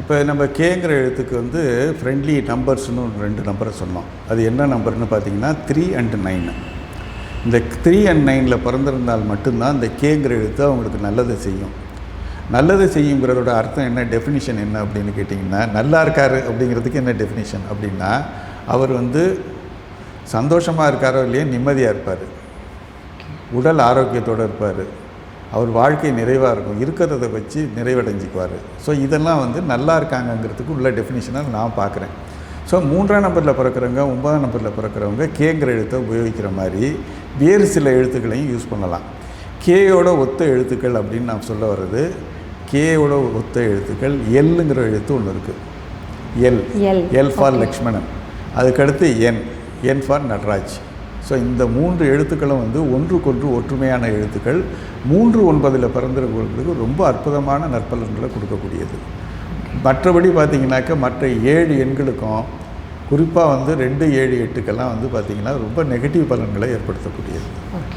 இப்போ நம்ம கேங்கிற எழுத்துக்கு வந்து ஃப்ரெண்ட்லி நம்பர்ஸ்னு ரெண்டு நம்பரை சொன்னோம் அது என்ன நம்பர்னு பார்த்தீங்கன்னா த்ரீ அண்ட் நைன் இந்த த்ரீ அண்ட் நைனில் பிறந்திருந்தால் மட்டும்தான் இந்த கேங்கிற எழுத்து அவங்களுக்கு நல்லது செய்யும். நல்லது செய்யுங்கிறதோட அர்த்தம் என்ன? டெஃபினிஷன் என்ன அப்படின்னு கேட்டிங்கன்னா நல்லா இருக்கார் அப்படிங்கிறதுக்கு என்ன டெஃபினிஷன் அப்படின்னா அவர் வந்து சந்தோஷமாக இருக்காரோ இல்லையோ நிம்மதியாக இருப்பார். உடல் ஆரோக்கியத்தோடு இருப்பார். அவர் வாழ்க்கை நிறைவாக இருக்கும். இருக்கிறத வச்சு நிறைவடைஞ்சிக்குவார். ஸோ இதெல்லாம் வந்து நல்லா இருக்காங்கங்கிறதுக்கு உள்ள டெஃபினிஷனாக நான் பார்க்குறேன். ஸோ மூன்றாம் நம்பரில் பிறக்கிறவங்க ஒன்பதாம் நம்பரில் பிறக்கிறவங்க கேங்கிற எழுத்தை உபயோகிக்கிற மாதிரி வேறு சில எழுத்துக்களையும் யூஸ் பண்ணலாம். கேயோட ஒத்த எழுத்துக்கள் அப்படின்னு நான் சொல்ல வர்றது கேயோட ஒத்த எழுத்துக்கள் எல்லுங்கிற எழுத்து ஒன்று இருக்குது L L. L for Lakshmanan. அதுக்கடுத்து N N for Natraj. So இந்த மூன்று எழுத்துக்களும் வந்து ஒன்றுக்கொன்று ஒற்றுமையான எழுத்துக்கள். மூன்று ஒன்பதில் பிறந்திருக்கிறவங்களுக்கு ரொம்ப அற்புதமான நற்பலன்களை கொடுக்கக்கூடியது. மற்றபடி பார்த்தீங்கன்னாக்கா மற்ற ஏழு எண்களுக்கும் குறிப்பாக வந்து ரெண்டு ஏழு எட்டுக்கெல்லாம் வந்து பார்த்திங்கன்னா ரொம்ப நெகட்டிவ் பலன்களை ஏற்படுத்தக்கூடியது.